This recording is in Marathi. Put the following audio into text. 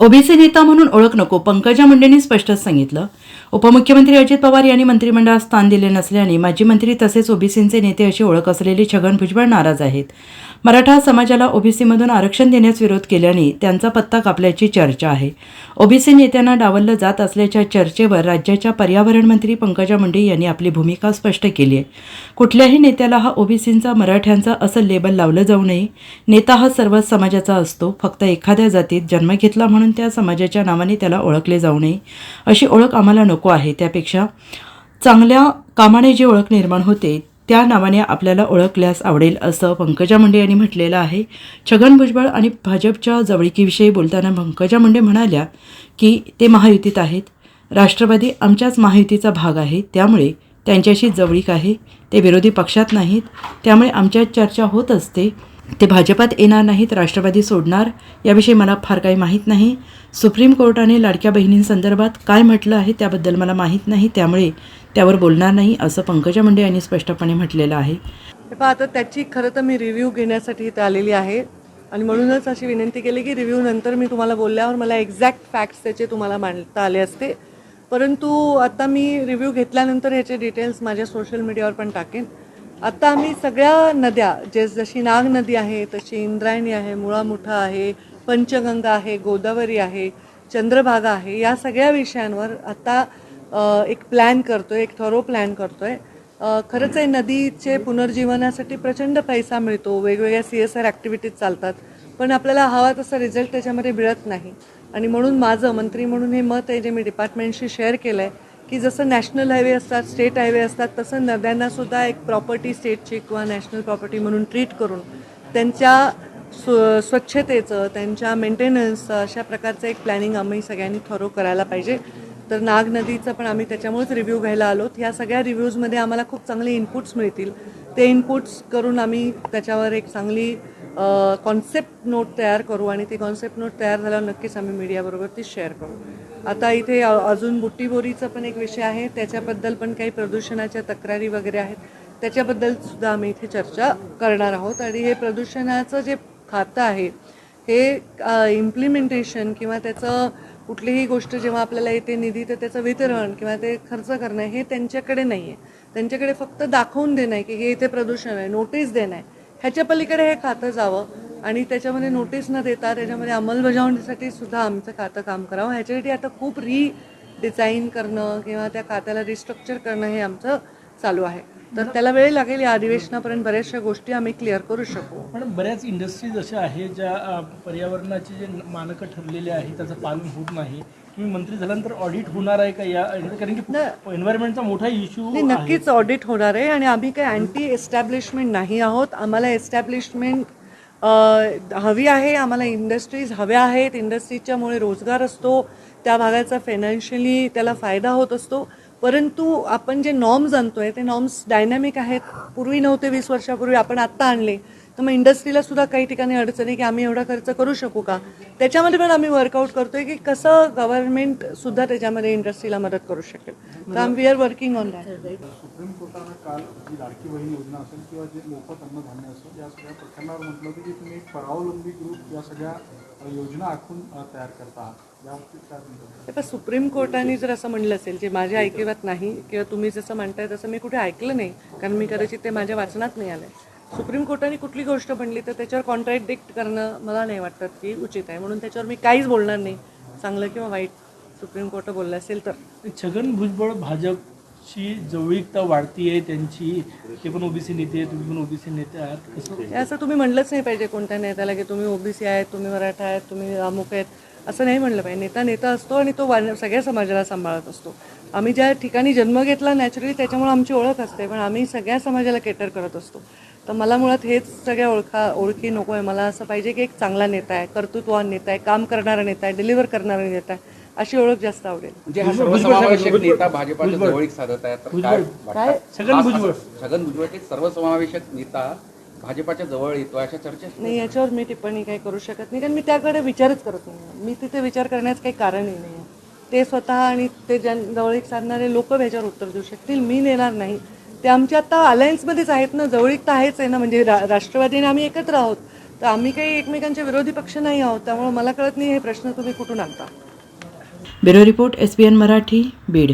ओबीसी नेता म्हणून ओळख नको पंकजा मुंडेंनी स्पष्टच सांगितलं. उपमुख्यमंत्री अजित पवार यांनी मंत्रिमंडळात स्थान दिले नसल्याने माजी मंत्री तसेच ओबीसींचे नेते अशी ओळख असलेले छगन भुजबळ नाराज आहेत. मराठा समाजाला ओबीसीमधून आरक्षण देण्यास विरोध केल्याने त्यांचा पत्ता कापल्याची चर्चा आहे. ओबीसी नेत्यांना डावललं जात असल्याच्या चर्चेवर राज्याच्या पर्यावरण मंत्री पंकजा मुंडे यांनी आपली भूमिका स्पष्ट केली आहे. कुठल्याही नेत्याला हा ओबीसींचा मराठ्यांचा असं लेबल लावलं जाऊ नये. नेता हा सर्वच समाजाचा असतो. फक्त एखाद्या जातीत जन्म घेतला म्हणून त्या समाजाच्या नावाने त्याला ओळखले जाऊ नये. अशी ओळख आम्हाला नको आहे. त्यापेक्षा चांगल्या कामाने जी ओळख निर्माण होते त्या नावाने आपल्याला ओळखल्यास आवडेल असं पंकजा मुंडे यांनी म्हटलेलं आहे. छगन भुजबळ आणि भाजपच्या जवळीकीविषयी बोलताना पंकजा मुंडे म्हणाल्या की ते महायुतीत आहेत. राष्ट्रवादी आमच्याच महायुतीचा भाग आहे. त्यामुळे त्यांच्याशी जवळीक आहे. ते विरोधी पक्षात नाहीत. त्यामुळे आमच्यात चर्चा होत असते. ते भाजपात येणार नाहीत राष्ट्रवादी सोडणार याविषयी मला फार काही माहीत नाही. सुप्रीम कोर्टाने लाडक्या बहिणींसंदर्भात काय म्हटलं आहे त्याबद्दल मला माहीत नाही त्यामुळे त्यावर बोलणार नाही असं पंकजा मुंडे यांनी स्पष्टपणे म्हटलेलं आहे. पहा आता त्याची खरं तर मी रिव्ह्यू घेण्यासाठी इथे आलेली आहे. आणि म्हणूनच अशी विनंती केली की रिव्ह्यू नंतर मी तुम्हाला बोलल्यावर मला एक्झॅक्ट फॅक्ट्स त्याचे तुम्हाला मांडता आले असते. परंतु आता मी रिव्ह्यू घेतल्यानंतर ह्याचे डिटेल्स माझ्या सोशल मीडियावर पण टाकेन. आत्ता आम्ही सगळ्या नद्या जे जशी नाग नदी आहे तशी इंद्रायणी आहे मुळामुठा आहे पंचगंगा आहे गोदावरी आहे चंद्रभागा आहे या सगळ्या विषयांवर आता एक प्लॅन करतो आहे एक थरो प्लॅन करतो आहे खरंच आहे नदीचे पुनर्जीवनासाठी प्रचंड पैसा मिळतो वेगवेगळ्या सी एस आर ॲक्टिव्हिटीज चालतात पण आपल्याला हवा तसा रिझल्ट त्याच्यामध्ये मिळत नाही. आणि म्हणून माझं मंत्री म्हणून हे मत आहे जे मी डिपार्टमेंटशी शेअर केलं आहे की जसं नॅशनल हायवे असतात स्टेट हायवे असतात तसं नद्यांना सुद्धा एक प्रॉपर्टी स्टेटची किंवा नॅशनल प्रॉपर्टी म्हणून ट्रीट करून त्यांच्या स्व स्वच्छतेचं त्यांच्या मेंटेनन्सचं अशा प्रकारचं एक प्लॅनिंग आम्ही सगळ्यांनी थरो करायला पाहिजे. तर नाग नदीचं पण आम्ही त्याच्यामुळेच रिव्ह्यू घ्यायला आलोत ह्या सगळ्या रिव्ह्यूजमध्ये आम्हाला खूप चांगले इनपुट्स मिळतील. ते इनपुट्स करून आम्ही त्याच्यावर एक चांगली कॉन्सेप्ट नोट तयार करू आणि ती कॉन्सेप्ट नोट तयार झाल्यावर नक्कीच आम्ही मीडियाबरोबर ती शेअर करू. आता इथे अजून बुट्टीबोरीचा पण एक विषय आहे. त्याच्याबद्दल पण काही प्रदूषणाच्या तक्रारी वगैरे आहेत. त्याच्याबद्दल सुद्धा आम्ही इथे चर्चा करणार आहोत. आणि हे प्रदूषणाचं जे खातं आहे हे इम्प्लिमेंटेशन किंवा त्याचं कुठलीही गोष्ट जेव्हा आपल्याला येते निधी तर त्याचं वितरण किंवा ते खर्च करणं हे त्यांच्याकडे नाही आहे त्यांच्याकडे फक्त दाखवून देणं आहे की हे इथे प्रदूषण आहे नोटीस देणं आहे. ह्याच्या पलीकडे हे खातं जावं. आणि त्याच्यामध्ये नोटीस न देता त्याच्यामध्ये अंमलबजावणीसाठी सुद्धा आमचं खातं काम करावं. ह्याच्यासाठी आता खूप री डिझाईन करणं किंवा त्या खात्याला रिस्ट्रक्चर करणं हे आमचं चालू आहे. तर त्याला वेळ लागेल या अधिवेशनापर्यंत बऱ्याचशा गोष्टी आम्ही क्लिअर करू शकू. पण बऱ्याच इंडस्ट्रीज अशा आहेत ज्या पर्यावरणाचे जे मानकं ठरलेले आहे त्याचं पालन होत नाही. तुम्ही मंत्री झाल्यानंतर ऑडिट होणार आहे का या? कारण की एन्व्हायरमेंटचा मोठा इश्यू नक्कीच ऑडिट होणार आहे आणि आम्ही काही अँटी एस्टॅब्लिशमेंट नाही आहोत. आम्हाला एस्टॅब्लिशमेंट हवी आहे आम्हाला इंडस्ट्रीज हव्या आहेत इंडस्ट्रीजच्यामुळे रोजगार असतो त्या भागाचा फायनान्शियली त्याला फायदा होत असतो. परंतु आपण जे नॉर्म्स आणतोय ते नॉर्म्स डायनॅमिक आहेत. पूर्वी नव्हते वीस वर्षापूर्वी आपण आत्ता आणले. तर मग इंडस्ट्रीला सुद्धा काही ठिकाणी अडचणी की आम्ही एवढा खर्च करू शकू का? त्याच्यामध्ये पण आम्ही वर्कआउट करतोय की कसं गव्हर्नमेंट सुद्धा त्याच्यामध्ये इंडस्ट्रीला मदत करू शकेल. तर we are working on that supreme कोर्टानं काल जी लाडकी बहीण योजना असेल किंवा जे मोफत अन्नधान्य असेल या सगळ्या प्रकरणावर म्हटलं होतं की तुम्ही एक परावलंबी ग्रुप या सगळ्या योजना आखून तयार करता. पण सुप्रीम कोर्टाने जर असं म्हणलं असेल जे माझ्या ऐकिवात नाही किंवा तुम्ही जसं म्हणताय तसं मी कुठे ऐकलं नाही कारण मी कदाचित ते माझ्या वाचनात नाही आलंय. सुप्रीम कोर्टाने कुठली गोष्ट म्हणली तर त्याच्यावर कॉन्ट्रॅडिक्ट करणं मला नाही वाटत की उचित आहे. म्हणून त्याच्यावर मी काहीच बोलणार नाही. चांगलं किंवा वाईट सुप्रीम कोर्ट बोललं असेल तर. छगन भुजबळ भाजपची जवळीकता वाढती आहे त्यांची ते पण ओबीसी नेते आहे तुम्ही पण ओबीसी नेते आहात कसं? हे असं तुम्ही म्हणलंच नाही पाहिजे कोणत्या नेत्याला की तुम्ही ओबीसी आहेत तुम्ही मराठा आहेत तुम्ही अमुक आहेत. असं नाही म्हणलं पाहिजे. नेता नेता असतो आणि तो सगळ्या समाजाला सांभाळत असतो. आम्ही ज्या ठिकाणी जन्म घेतला नॅचरली त्याच्यामुळे आमची ओळख असते पण आम्ही सगळ्या समाजाला केटर करत असतो. तर मला मुळात हेच सगळ्या ओळखा ओळखी नको आहे. मला असं पाहिजे की एक चांगला नेता आहे कर्तृत्ववान नेता आहे काम करणारा नेता आहे डिलिव्हर करणारा नेता आहे अशी ओळख जास्त आवडेल. म्हणजे हा सर्वसमावेशक नेता भाजपाच्या जवळीक साधत आहे तर काय वाटतं? छगन भुजबळ. असं- छगन भुजबळ एक सर्वसमावेशक नेता भाजपाच्या जवळ येतो अशा चर्चेत नाही याच्यावर मी टिप्पणी काही करू शकत नाही कारण मी त्याकडे विचारच करत नाही. मी तिथे विचार करण्याचं काही कारणही नाही ते स्वतः आणि ते ज्या जवळीक साधणारे लोक ह्याच्यावर उत्तर देऊ शकतील. मी नेणार नाही. ते आमच्या आता अलायन्समध्येच आहेत ना जवळीक तर आहेच आहे ना म्हणजे रा राष्ट्रवादीने आम्ही एकत्र आहोत. तर आम्ही काही एकमेकांचे विरोधी पक्ष नाही आहोत त्यामुळे मला कळत नाही हे प्रश्न तुम्ही कुठून आणता. Bureau report S Marathi Beed.